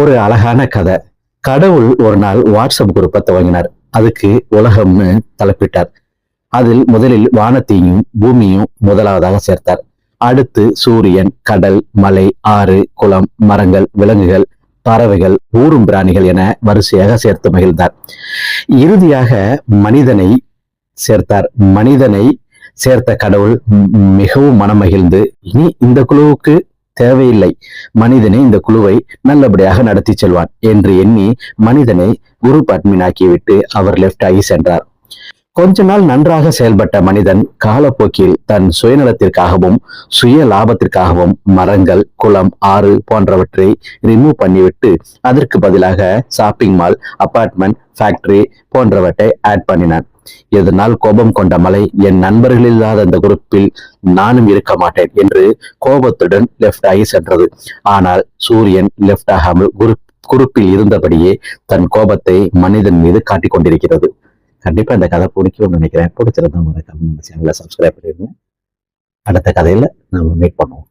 ஒரு அழகான கதை. கடவுள் ஒரு நாள் வாட்ஸ்அப் குரூப்பை துவங்கினார். அதுக்கு உலகம்னு தலைப்பிட்டார். அதில் முதலில் வானத்தையும் பூமியும் முதலாவதாக சேர்த்தார். அடுத்து சூரியன் கடல் மலை ஆறு குளம் மரங்கள் விலங்குகள் பறவைகள் ஊரும் பிராணிகள் என வரிசையாக சேர்த்து மகிழ்ந்தார். இறுதியாக மனிதனை சேர்த்தார். மனிதனை சேர்த்த கடவுள் மிகவும் மனமகிழ்ந்து இனி இந்த குழுவுக்கு தேவையில்லை. மனிதனே இந்த குழுவை நல்லபடியாக நடத்தி செல்வான் என்று எண்ணி மனிதனை குரு பத்மினாக்கிவிட்டு அவர் லெஃப்ட் ஆகி சென்றார். கொஞ்ச நாள் நன்றாக செயல்பட்ட மனிதன் காலப்போக்கில் தன் சுயநலத்திற்காகவும் சுய லாபத்திற்காகவும் மரங்கள் குளம் ஆறு போன்றவற்றை ரிமூவ் பண்ணிவிட்டு அதற்கு பதிலாக ஷாப்பிங் மால் அபார்ட்மெண்ட் ஃபேக்டரி போன்றவற்றை ஆட் பண்ணினான். இதனால் கோபம் கொண்ட மலை என் நண்பர்கள் இல்லாத அந்த குரூப்பில் நானும் இருக்க மாட்டேன் என்று கோபத்துடன் லெஃப்ட் ஆகி சென்றது. ஆனால் சூரியன் லெஃப்ட் ஆகாமல் குரூப் குரூப்பில் இருந்தபடியே தன் கோபத்தை மனிதன் மீது காட்டிக் கொண்டிருக்கிறது. கண்டிப்பா இந்த கதை பிடிக்கும்னு நினைக்கிறேன். பிடிச்சிருந்தா மறக்காம நம்ம சேனலை சப்ஸ்கிரைப் பண்ணிடுங்க. அடுத்த கதையில நம்ம மீட் பண்ணுவோம்.